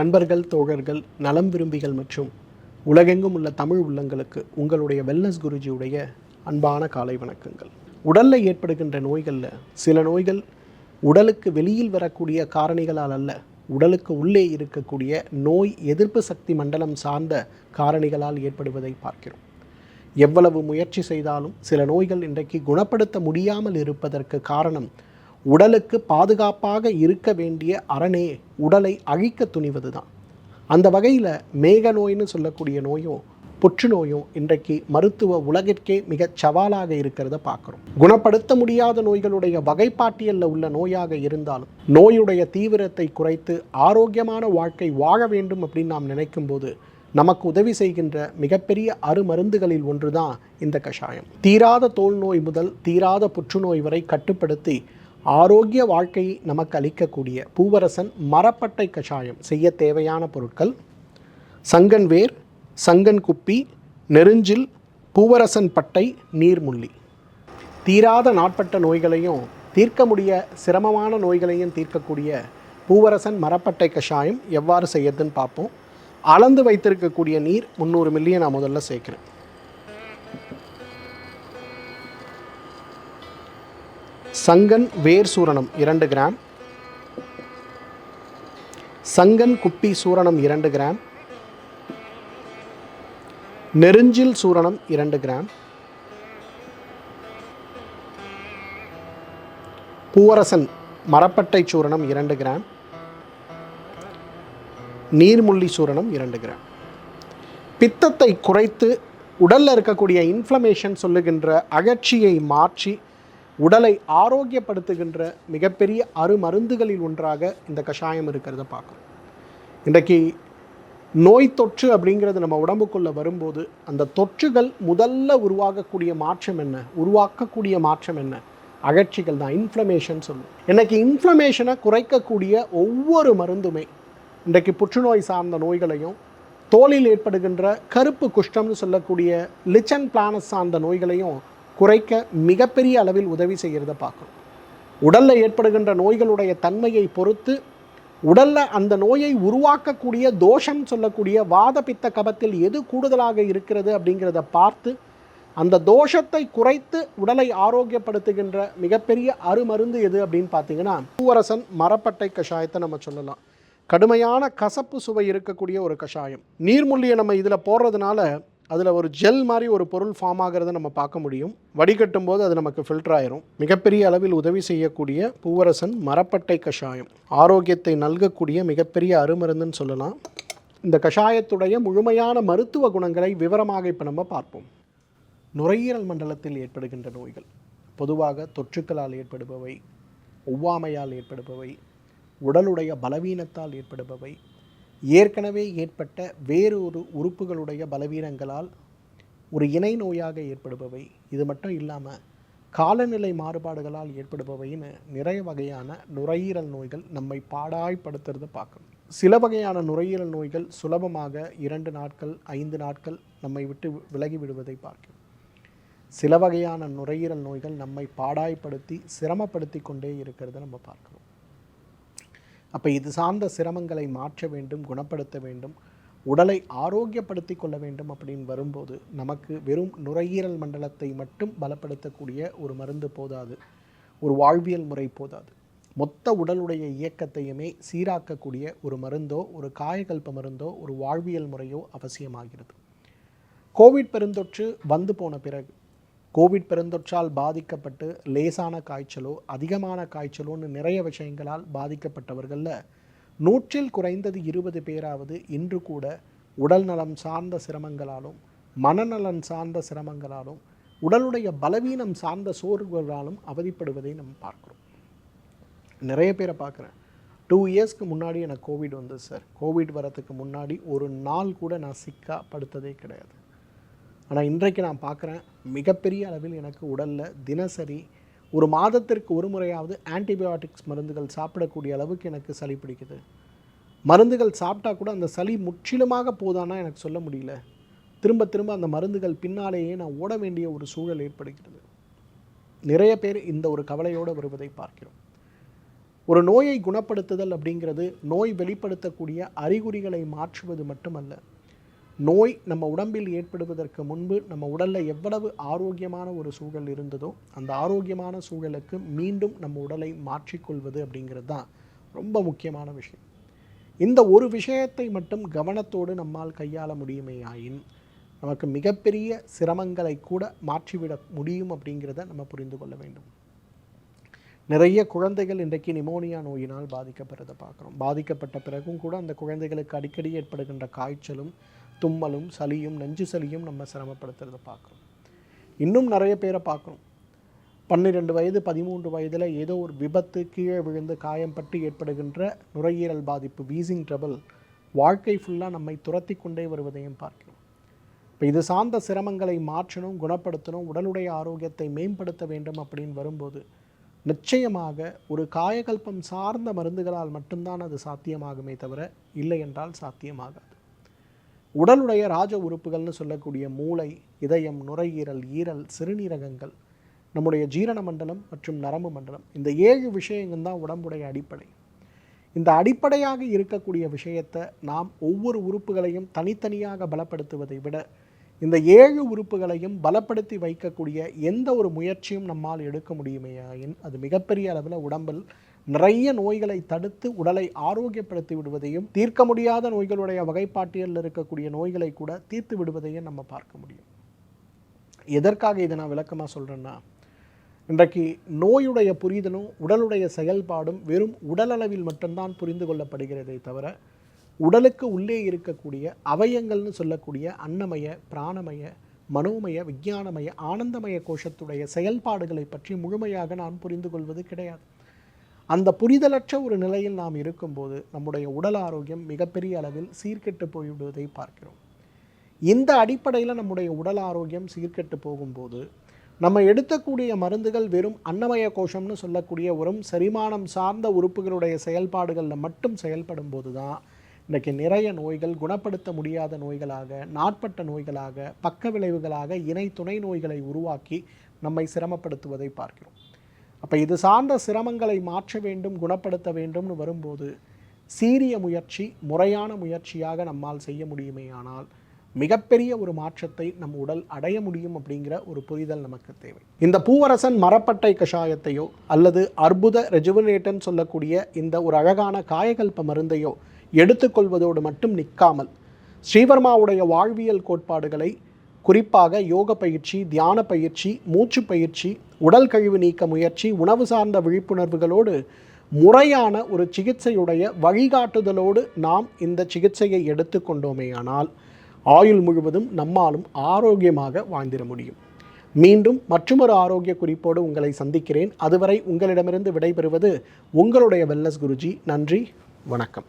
நண்பர்கள் தோழர்கள் நலம் விரும்பிகள் மற்றும் உலகெங்கும் உள்ள தமிழ் உள்ளங்களுக்கு உங்களுடைய வெல்னஸ் குருஜியுடைய அன்பான காலை வணக்கங்கள். உடலில் ஏற்படுகின்ற நோய்களில் சில நோய்கள் உடலுக்கு வெளியில் வரக்கூடிய காரணிகளால் அல்ல உடலுக்கு உள்ளே இருக்கக்கூடிய நோய் எதிர்ப்பு சக்தி மண்டலம் சார்ந்த காரணிகளால் ஏற்படுவதை பார்க்கிறோம். எவ்வளவு முயற்சி செய்தாலும் சில நோய்கள் இன்றைக்கு குணப்படுத்த முடியாமல் இருப்பதற்கு காரணம் உடலுக்கு பாதுகாப்பாக இருக்க வேண்டிய அரணே உடலை அழிக்க துணிவது தான் அந்த வகையில் மேக நோய்னு சொல்லக்கூடிய நோயும் புற்றுநோயும் இன்றைக்கு மருத்துவ உலகிற்கே மிகச் சவாலாக இருக்கிறத பார்க்குறோம். குணப்படுத்த முடியாத நோய்களுடைய வகைப்பாட்டியலில் உள்ள நோயாக இருந்தாலும் நோயுடைய தீவிரத்தை குறைத்து ஆரோக்கியமான வாழ்க்கை வாழ வேண்டும் அப்படின்னு நாம் நினைக்கும் போது நமக்கு உதவி செய்கின்ற மிகப்பெரிய அருமருந்துகளில் ஒன்றுதான் இந்த கஷாயம். தீராத தோல் நோய் முதல் தீராத புற்றுநோய் வரை கட்டுப்படுத்தி ஆரோக்கிய வாழ்க்கையை நமக்கு அளிக்கக்கூடிய பூவரசன் மரப்பட்டை கஷாயம் செய்ய தேவையான பொருட்கள் சங்கன் வேர் சங்கன் குப்பி நெருஞ்சில் பூவரசன் பட்டை நீர்முள்ளி. தீராத நாட்பட்ட நோய்களையும் தீர்க்க முடிய சிரமமான நோய்களையும் தீர்க்கக்கூடிய பூவரசன் மரப்பட்டை கஷாயம் எவ்வாறு செய்யறதுன்னு பார்ப்போம். அளந்து வைத்திருக்கக்கூடிய நீர் முந்நூறு மில்லியை நான் முதல்ல சேர்க்குறேன். சங்கன் வேர் சூரணம் இரண்டு கிராம். சங்கன் குப்பி சூரணம் இரண்டு கிராம். நெருஞ்சில் சூரணம் இரண்டு கிராம். பூவரசன் மரப்பட்டை சூரணம் இரண்டு கிராம். நீர்முள்ளி சூரணம் இரண்டு கிராம். பித்தத்தை குறைத்து உடலில் இருக்கக்கூடிய இன்ஃப்ளமேஷன் சொல்லுகின்ற அகற்சியை மாற்றி உடலை ஆரோக்கியப்படுத்துகின்ற மிகப்பெரிய அருமருந்துகளில் ஒன்றாக இந்த கஷாயம் இருக்கிறத பார்க்குறோம் இன்றைக்கு நோய் தொற்று அப்படிங்கிறது நம்ம உடம்புக்குள்ளே வரும்போது அந்த தொற்றுகள் முதல்ல உருவாகக்கூடிய மாற்றம் என்ன? உருவாக்கக்கூடிய மாற்றம் என்ன? அகழ்ச்சிகள் தான் இன்ஃப்ளமேஷன் சொல்லும் இன்றைக்கி இன்ஃப்ளமேஷனை குறைக்கக்கூடிய ஒவ்வொரு மருந்துமே இன்றைக்கு புற்றுநோய் சார்ந்த நோய்களையும் தோலில் ஏற்படுகின்ற கருப்பு குஷ்டம்னு சொல்லக்கூடிய லிச்சன் பிளானஸ் சார்ந்த நோய்களையும் குறைக்க மிகப்பெரிய அளவில் உதவி செய்கிறத பார்க்குறோம். உடலில் ஏற்படுகின்ற நோய்களுடைய தன்மையை பொறுத்து உடலில் அந்த நோயை உருவாக்கக்கூடிய தோஷம் சொல்லக்கூடிய வாத பித்த கபத்தில் எது கூடுதலாக இருக்கிறது அப்படிங்கிறத பார்த்து அந்த தோஷத்தை குறைத்து உடலை ஆரோக்கியப்படுத்துகின்ற மிகப்பெரிய அருமருந்து எது அப்படின்னு பார்த்தீங்கன்னா பூவரசன் மரப்பட்டை கஷாயத்தை நம்ம சொல்லலாம். கடுமையான கசப்பு சுவை இருக்கக்கூடிய ஒரு கஷாயம். நீர்முள்ளியை நம்ம இதில் போடுறதுனால அதில் ஒரு ஜெல் மாதிரி ஒரு பொருள் ஃபார்ம் ஆகிறத நம்ம பார்க்க முடியும். வடிகட்டும் போது அது நமக்கு ஃபில்டர் ஆயிரும். மிகப்பெரிய அளவில் உதவி செய்யக்கூடிய பூவரசன் மரப்பட்டை கஷாயம். ஆரோக்கியத்தை நல்கக்கூடிய மிகப்பெரிய அருமருந்துன்னு சொல்லலாம். இந்த கஷாயத்துடைய முழுமையான மருத்துவ குணங்களை விவரமாக இப்போ நம்ம பார்ப்போம். நுரையீரல் மண்டலத்தில் ஏற்படுகின்ற நோய்கள். பொதுவாக தொற்றுக்களால் ஏற்படுபவை ஒவ்வாமையால் ஏற்படுபவை உடலுடைய பலவீனத்தால் ஏற்படுபவை ஏற்கனவே ஏற்பட்ட வேறு ஒரு உறுப்புகளுடைய பலவீனங்களால் ஒரு இணை நோயாக ஏற்படுபவை. இது மட்டும் இல்லாமல் காலநிலை மாறுபாடுகளால் ஏற்படுபவைன்னு நிறைய வகையான நுரையீரல் நோய்கள் நம்மை பாடாய்ப்படுத்துறத பார்க்கணும். சில வகையான நுரையீரல் நோய்கள் சுலபமாக இரண்டு நாட்கள் ஐந்து நாட்கள் நம்மை விட்டு விலகி விடுவதை பார்க்கும் சில வகையான நுரையீரல் நோய்கள் நம்மை பாடாய்ப்படுத்தி சிரமப்படுத்தி கொண்டே இருக்கிறத நம்ம பார்க்கிறோம் அப்போ இது சார்ந்த சிரமங்களை மாற்ற வேண்டும் குணப்படுத்த வேண்டும் உடலை ஆரோக்கியப்படுத்தி கொள்ள வேண்டும் அப்படின்னு வரும்போது நமக்கு வெறும் நுரையீரல் மண்டலத்தை மட்டும் பலப்படுத்தக்கூடிய ஒரு மருந்து போதாது. ஒரு வாழ்வியல் முறை போதாது. மொத்த உடலுடைய இயக்கத்தையுமே சீராக்கக்கூடிய ஒரு மருந்தோ ஒரு காயகல்ப மருந்தோ ஒரு வாழ்வியல் முறையோ அவசியமாகிறது. கோவிட் பெருந்தொற்று வந்து போன பிறகு கோவிட் பெருந்தொற்றால் பாதிக்கப்பட்டு லேசான காய்ச்சலோ அதிகமான காய்ச்சலோன்னு நிறைய விஷயங்களால் பாதிக்கப்பட்டவர்களில் நூற்றில் குறைந்தது இருபது பேராவது இன்று கூட உடல் நலம் சார்ந்த சிரமங்களாலும் மனநலன் சார்ந்த சிரமங்களாலும் உடலுடைய பலவீனம் சார்ந்த சோர்வுகளாலும் அவதிப்படுவதை நம்ம பார்க்குறோம். நிறைய பேரை பார்க்குறேன். டூ இயர்ஸ்க்கு முன்னாடி எனக்கு கோவிட் வந்தது சார் கோவிட் வரத்துக்கு முன்னாடி ஒரு நாள் கூட நான் சிக்கா படுத்ததே கிடையாது. ஆனால் இன்றைக்கு நான் பார்க்குறேன் மிகப்பெரிய அளவில் எனக்கு உடலில் தினசரி ஒரு மாதத்திற்கு ஒரு முறையாவது ஆன்டிபயோட்டிக்ஸ் மருந்துகள் சாப்பிடக்கூடிய அளவுக்கு எனக்கு சளி பிடிக்குது. மருந்துகள் சாப்பிட்டா கூட அந்த சளி முற்றிலுமாக போதானா எனக்கு சொல்ல முடியல. திரும்ப திரும்ப அந்த மருந்துகள் பின்னாலேயே நான் ஓட வேண்டிய ஒரு சூழல் ஏற்படுகிறது. நிறைய பேர் இந்த ஒரு கவலையோடு வருவதை பார்க்கிறோம். ஒரு நோயை குணப்படுத்துதல் அப்படிங்கிறது நோய் வெளிப்படுத்தக்கூடிய அறிகுறிகளை மாற்றுவது மட்டுமல்ல நோய் நம்ம உடம்பில் ஏற்படுவதற்கு முன்பு நம்ம உடலில் எவ்வளவு ஆரோக்கியமான ஒரு சூழல் இருந்ததோ அந்த ஆரோக்கியமான சூழலுக்கு மீண்டும் நம்ம உடலை மாற்றிக்கொள்வது அப்படிங்கிறது தான் ரொம்ப முக்கியமான விஷயம். இந்த ஒரு விஷயத்தை மட்டும் கவனத்தோடு நம்மால் கையாள முடியுமேயாயின் நமக்கு மிகப்பெரிய சிரமங்களை கூட மாற்றிவிட முடியும் அப்படிங்கிறத நம்ம புரிந்து கொள்ள வேண்டும். நிறைய குழந்தைகள் இன்றைக்கு நிமோனியா நோயினால் பாதிக்கப்படுறதை பார்க்குறோம். பாதிக்கப்பட்ட பிறகும் கூட அந்த குழந்தைகளுக்கு அடிக்கடி ஏற்படுகின்ற காய்ச்சலும் தும்மலும் சளியும் நெஞ்சு சளியும் நம்ம சிரமப்படுத்துறத பார்க்குறோம். இன்னும் நிறைய பேரை பார்க்குறோம். பன்னிரெண்டு வயது பதிமூன்று வயதில் ஏதோ ஒரு விபத்து கீழே விழுந்து காயம்பட்டு ஏற்படுகின்ற நுரையீரல் பாதிப்பு வீசிங் ட்ரபிள் வாழ்க்கை ஃபுல்லாக நம்மை துரத்தி கொண்டே வருவதையும் பார்க்கிறோம். இப்போ இது சார்ந்த சிரமங்களை மாற்றணும் குணப்படுத்தணும் உடலுடைய ஆரோக்கியத்தை மேம்படுத்த வேண்டும் அப்படின்னு வரும்போது நிச்சயமாக ஒரு காயகல்பம் சார்ந்த மருந்துகளால் மட்டும்தான் அது சாத்தியமாகுமே தவிர இல்லை என்றால் சாத்தியமாகாது. உடலுடைய ராஜ உறுப்புகள்னு சொல்லக்கூடிய மூளை இதயம் நுரையீரல் ஈரல் சிறுநீரகங்கள் நம்முடைய ஜீரண மண்டலம் மற்றும் நரம்பு மண்டலம். இந்த ஏழு விஷயங்கள் தான் உடம்புடைய அடிப்படை. இந்த அடிப்படையாக இருக்கக்கூடிய விஷயத்தை நாம் ஒவ்வொரு உறுப்புகளையும் தனித்தனியாக பலப்படுத்துவதை விட இந்த ஏழு உறுப்புகளையும் பலப்படுத்தி வைக்கக்கூடிய எந்த ஒரு முயற்சியும் நம்மால் எடுக்க முடியுமையாயின் அது மிகப்பெரிய அளவில் உடம்பில் நிறைய நோய்களை தடுத்து உடலை ஆரோக்கியப்படுத்தி விடுவதையும் தீர்க்க முடியாத நோய்களுடைய வகைப்பாட்டியலில் இருக்கக்கூடிய நோய்களை கூட தீர்த்து விடுவதையும் நம்ம பார்க்க முடியும். எதற்காக இதை நான் விளக்கமாக சொல்கிறேன்னா இன்றைக்கு நோயுடைய புரிதலும் உடலுடைய செயல்பாடும் வெறும் உடலளவில் மட்டும்தான் புரிந்து கொள்ளப்படுகிறதே தவிர உடலுக்கு உள்ளே இருக்கக்கூடிய அவயங்கள்னு சொல்லக்கூடிய அன்னமய பிராணமய மனோமய விஞ்ஞானமய ஆனந்தமய கோஷத்துடைய செயல்பாடுகளை பற்றி முழுமையாக நான் புரிந்து கொள்வது கிடையாது. அந்த புரிதலற்ற ஒரு நிலையில் நாம் இருக்கும்போது நம்முடைய உடல் ஆரோக்கியம் மிகப்பெரிய அளவில் சீர்கெட்டு போய்விடுவதை பார்க்கிறோம். இந்த அடிப்படையில் நம்முடைய உடல் ஆரோக்கியம் சீர்கெட்டு போகும்போது நம்ம எடுக்கக்கூடிய மருந்துகள் வெறும் அன்னமய கோஷம்னு சொல்லக்கூடிய வெறும் செரிமானம் சார்ந்த உறுப்புகளுடைய செயல்பாடுகளில் மட்டும் செயல்படும் போது தான் இன்றைக்கி நிறைய நோய்கள் குணப்படுத்த முடியாத நோய்களாக நாட்பட்ட நோய்களாக பக்க விளைவுகளாக இணை துணை நோய்களை உருவாக்கி நம்மை சிரமப்படுத்துவதை பார்க்கிறோம். அப்போ இது சார்ந்த சிரமங்களை மாற்ற வேண்டும் குணப்படுத்த வேண்டும்னு வரும்போது சீரிய முயற்சி முறையான முயற்சியாக நம்மால் செய்ய முடியுமே ஆனால் மிகப்பெரிய ஒரு மாற்றத்தை நம் உடல் அடைய முடியும் அப்படிங்கிற ஒரு புரிதல் நமக்கு தேவை. இந்த பூவரசன் மரப்பட்டை கஷாயத்தையோ அல்லது அற்புத ரெஜுவனேட்டன் சொல்லக்கூடிய இந்த ஒரு அழகான காயகல்ப மருந்தையோ எடுத்துக்கொள்வதோடு மட்டும் நிற்காமல் ஸ்ரீவர்மாவுடைய வாழ்வியல் கோட்பாடுகளை குறிப்பாக யோக பயிற்சி தியான பயிற்சி மூச்சு பயிற்சி உடல் கழிவு நீக்க முயற்சி உணவு சார்ந்த விழிப்புணர்வுகளோடு முறையான ஒரு சிகிச்சையுடைய வழிகாட்டுதலோடு நாம் இந்த சிகிச்சையை எடுத்துக்கொண்டோமேயானால் ஆயுள் முழுவதும் நம்மாலும் ஆரோக்கியமாக வாழ்ந்திட முடியும். மீண்டும் மற்றொரு ஆரோக்கிய குறிப்போடு உங்களை சந்திக்கிறேன். அதுவரை உங்களிடமிருந்து விடைபெறுவது உங்களுடைய வெல்லஸ் குருஜி. நன்றி வணக்கம்.